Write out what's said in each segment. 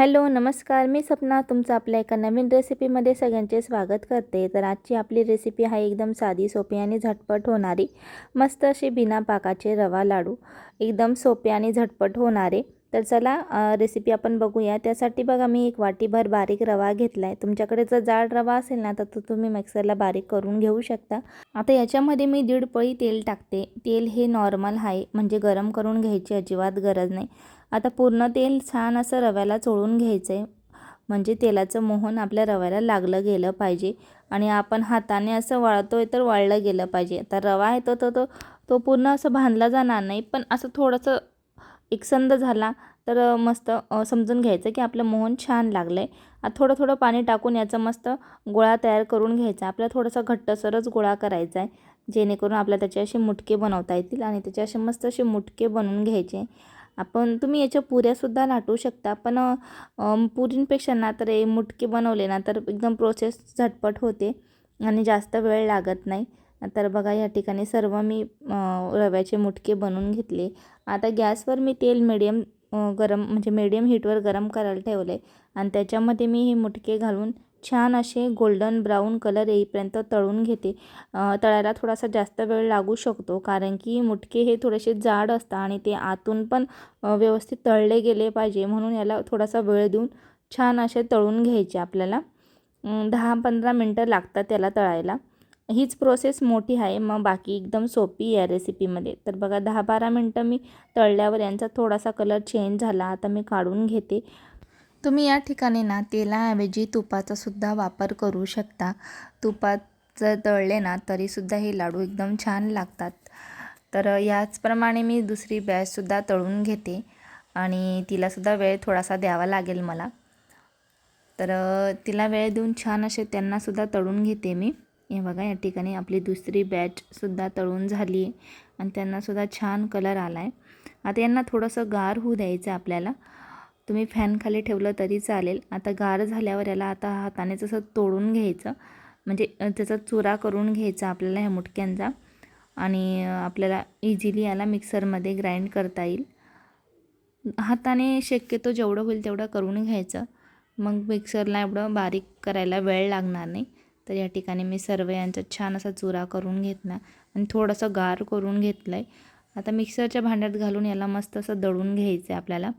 Hello नमस्कार. मी सपना तुमचं आपल्या एका नवीन रेसिपीमध्ये सगळ्यांचे स्वागत करते. तर आजची आपली रेसिपी आहे एकदम साधी सोपी आणि झटपट होणारी. मस्त अशी बिना पाकाचे रवा लाडू. एकदम सोपे आणि झटपट होणारे. तर चला रेसिपी आपण बघूया. त्यासाठी बघा मी एक वाटीभर बारीक रवा घेतला आहे तुमच्याकडे जर जाड रवा असेल ना तर तो तुम्ही मिक्सरला बारीक करून घेऊ शकता. आता याच्यामध्ये मी दीड पळी तेल टाकते. तेल हे नॉर्मल आहे. म्हणजे गरम करून घ्यायची अजिबात गरज नाही. आता पूर्ण तेल छान असं रव्याला चोळून घ्यायचं आहे म्हणजे तेलाचं मोहन आपल्या रव्याला लागलं गेलं पाहिजे. आणि आपण हाताने असं वाळतोय तर वाळलं गेलं पाहिजे. आता रवा आहे तो तो तो तो पूर्ण असं बांधला जाणार नाही. पण असं थोडंसं एकसंद झाला तर मस्त समजून घ्यायचं की आपलं मोहन छान लागलं आहे आता थोडं थोडं पाणी टाकून याचा मस्त गोळा तयार करून घ्यायचा. आपल्याला थोडासा घट्टसरच गोळा करायचा आहे जेणेकरून आपल्याला त्याचे असे मुटके बनवता येतील आणि त्याचे असे मस्त असे मुटके बनवून घ्यायचे. आपण तुम्ही याच्या पुऱ्यासुद्धा लाटू शकता. पण पुरींपेक्षा ना तर हे मुटके बनवले ना तर एकदम प्रोसेस झटपट होते आणि जास्त वेळ लागत नाही. तर बघा या ठिकाणी सर्व मी रव्याचे मुटके बनवून घेतले. आता गॅसवर मी तेल मिडियम गरम म्हणजे मिडियम हीटवर गरम करायला ठेवले आणि त्याच्यामध्ये मी हे मुटके घालून छान असे गोल्डन ब्राऊन कलर येईपर्यंत तळून घेते. तळायला थोडासा जास्त वेळ लागू शकतो कारण की मुटके हे थोडेसे जाड असतात आणि ते आतून पण व्यवस्थित तळले गेले पाहिजे. म्हणून याला थोडासा वेळ देऊन छान असे तळून घ्यायचे आपल्याला. दहा पंधरा मिनटं लागतात त्याला तळायला. हीच प्रोसेस मोठी आहे मग बाकी एकदम सोपी आहे रेसिपीमध्ये तर बघा दहा बारा मिनटं मी तळल्यावर यांचा थोडासा कलर चेंज झाला. आता मी काढून घेते. तुम्ही या ठिकाणी ना तेलाऐवजी तुपाचा सुद्धा वापर करू शकता. तुपात जर तळले ना तरीसुद्धा हे लाडू एकदम छान लागतात. तर याचप्रमाणे मी दुसरी बॅचसुद्धा तळून घेते आणि तिलासुद्धा वेळ थोडासा द्यावा लागेल मला. तर तिला वेळ देऊन छान असे त्यांनासुद्धा तळून घेते मी. हे बघा या ठिकाणी आपली दुसरी बॅचसुद्धा तळून झाली आहे आणि त्यांनासुद्धा छान कलर आला आहे आता यांना थोडंसं गार होऊ द्यायचं आहे आपल्याला. तुम्ही फॅनखाली ठेवलं तरी चालेल. आता गार झाल्यावर याला आता हाताने तसं तोडून घ्यायचं म्हणजे त्याचा चुरा करून घ्यायचा आपल्याला ह्या मुटक्यांचा. आणि आपल्याला इझिली याला मिक्सरमध्ये ग्राइंड करता येईल. हाताने शक्यतो जेवढं होईल तेवढं करून घ्यायचं. मग मिक्सरला एवढं बारीक करायला वेळ लागणार नाही. तर या ठिकाणी मी सर्व यांचा छान असा चुरा करून घेतला आणि थोडंसं गार करून घेतलं आहे आता मिक्सरच्या भांड्यात घालून याला मस्त असं दळून घ्यायचं आहे आपल्याला.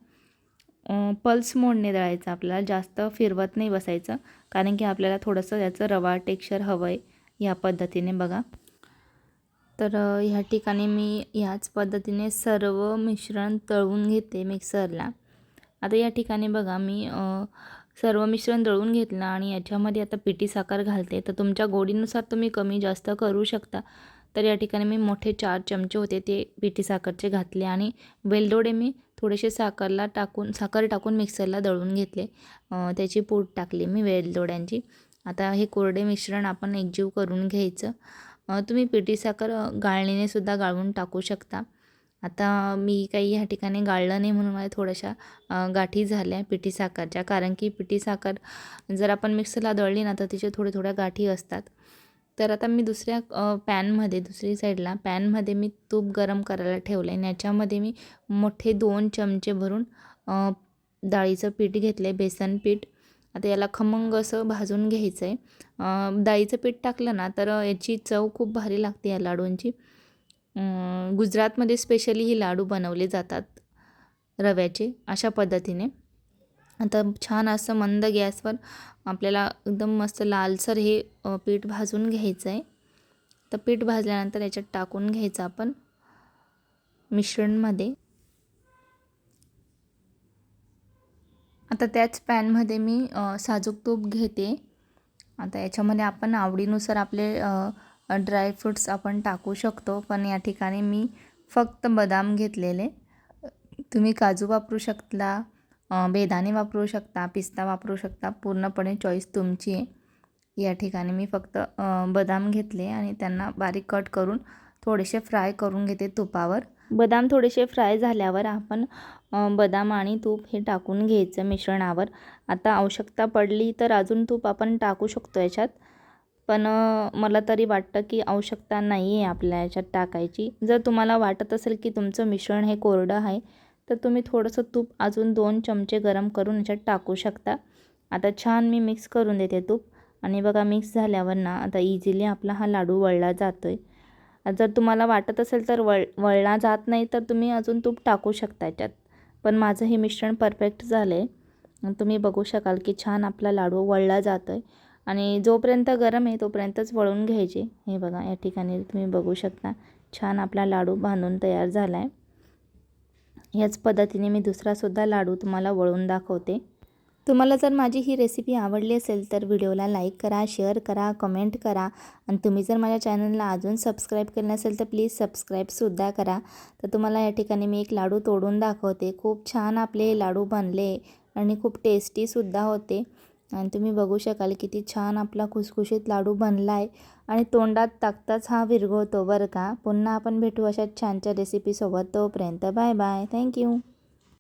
पल्स मोडने दळायचं आपल्याला जास्त फिरवत नाही बसायचं. कारण की आपल्याला थोडंसं याचं रवा टेक्स्चर हवं आहे या पद्धतीने बघा. तर ह्या ठिकाणी मी ह्याच पद्धतीने सर्व मिश्रण तळून घेते मिक्सरला. आता या ठिकाणी बघा मी सर्व मिश्रण दळून घेतलं आणि याच्यामध्ये आता पिठी साखर घालते. तर तुमच्या गोडीनुसार तुम्ही कमी जास्त करू शकता. तर या ठिकाणी मी मोठे चार चमचे होते ते पिठी साखरचे घातले आणि वेलदोडे मी थोडेसे साखरला टाकून साखर टाकून मिक्सरला दळून घेतले. त्याची पूड टाकली मी वेलदोड्यांची. आता हे कोरडे मिश्रण आपण एकजीव करून घ्यायचं. तुम्ही पिठी साखर गाळणीनेसुद्धा गाळून टाकू शकता. आता मी काही ह्या ठिकाणी गाळलं नाही म्हणून मला थोड्याशा गाठी झाल्या पिठी साखरच्या. कारण की पिठी साखर जर आपण मिक्सरला दळली ना तर तिचे थोड्या थोड्या गाठी असतात. तर आता मी दुसऱ्या पॅनमध्ये दुसरी साईडला पॅनमध्ये मी तूप गरम करायला ठेवलं आहे आणि याच्यामध्ये मी मोठे दोन चमचे भरून डाळीचं पीठ घेतलं आहे बेसन पीठ. आता याला खमंग असं भाजून घ्यायचं आहे डाळीचं पीठ टाकलं ना तर याची चव खूप भारी लागते या लाडूंची. गुजरातमध्ये स्पेशली ही लाडू बनवले जातात रव्याचे अशा पद्धतीने. आता छान असं मंद गॅसवर आपल्याला एकदम मस्त लालसर हे पीठ भाजून घ्यायचं आहे. तर पीठ भाजल्यानंतर याच्यात टाकून घ्यायचं आपण मिश्रणमध्ये. आता त्याच पॅनमध्ये मी साजूक तूप घेते. आता याच्यामध्ये आपण आवडीनुसार आपले ड्रायफ्रूट्स आपण टाकू शकतो पण या ठिकाणी मी फक्त बदाम घेतलेले. तुम्ही काजू वापरू शकता. बेदाणे वापरू शकता पिस्ता वापरू शकता. पूर्णपणे चॉईस तुमची आहे. या ठिकाणी मी फक्त बदाम घेतले आणि त्यांना बारीक कट करून थोडेसे फ्राय करून घेते तुपावर. बदाम थोडेसे फ्राय झाल्यावर आपण बदाम आणि तूप हे टाकून घ्यायचं मिश्रणावर. आता आवश्यकता पडली तर अजून तूप आपण टाकू शकतो याच्यात. पण मला तरी वाटतं की आवश्यकता नाही आहे आपल्या याच्यात टाकायची. जर तुम्हाला वाटत असेल की तुमचं मिश्रण हे कोरडं आहे तर तुम्ही थोडंसं तूप अजून दोन चमचे गरम करून याच्यात टाकू शकता. आता छान मी मिक्स करून देते तूप. आणि बघा मिक्स झाल्यावर ना आता इझिली आपला हा लाडू वळला जातो आहे जर तुम्हाला वाटत असेल तर वळ वळला जात नाही तर तुम्ही अजून तूप टाकू शकता याच्यात. पण माझं हे मिश्रण परफेक्ट झालं आहे तुम्ही बघू शकाल की छान आपला लाडू वळला जातो आहे आणि जोपर्यंत गरम आहे तोपर्यंतच वळून घ्यायचे. हे बघा या ठिकाणी तुम्ही बघू शकता. छान आपला लाडू बांधून तयार झाला आहे याच पद्धतीने मी दुसरासुद्धा लाडू तुम्हाला वळून दाखवते. तुम्हाला जर माझी ही रेसिपी आवडली असेल तर व्हिडिओला लाईक करा शेअर करा कमेंट करा. आणि तुम्ही जर माझ्या चॅनलला अजून सबस्क्राईब केलं नसेल तर प्लीज सबस्क्राईबसुद्धा करा. तर तुम्हाला या ठिकाणी मी एक लाडू तोडून दाखवते. खूप छान आपले लाडू बनले आणि खूप टेस्टीसुद्धा होते. आणि तुम्ही बघू शकाल किती छान आपला खुसखुशीत लाडू बनला आहे आणि तोंडात टाकताच हा विरघळतो बरं का. पुन्हा आपण भेटू अशा छानच्या रेसिपीसोबत तोपर्यंत बाय बाय थँक्यू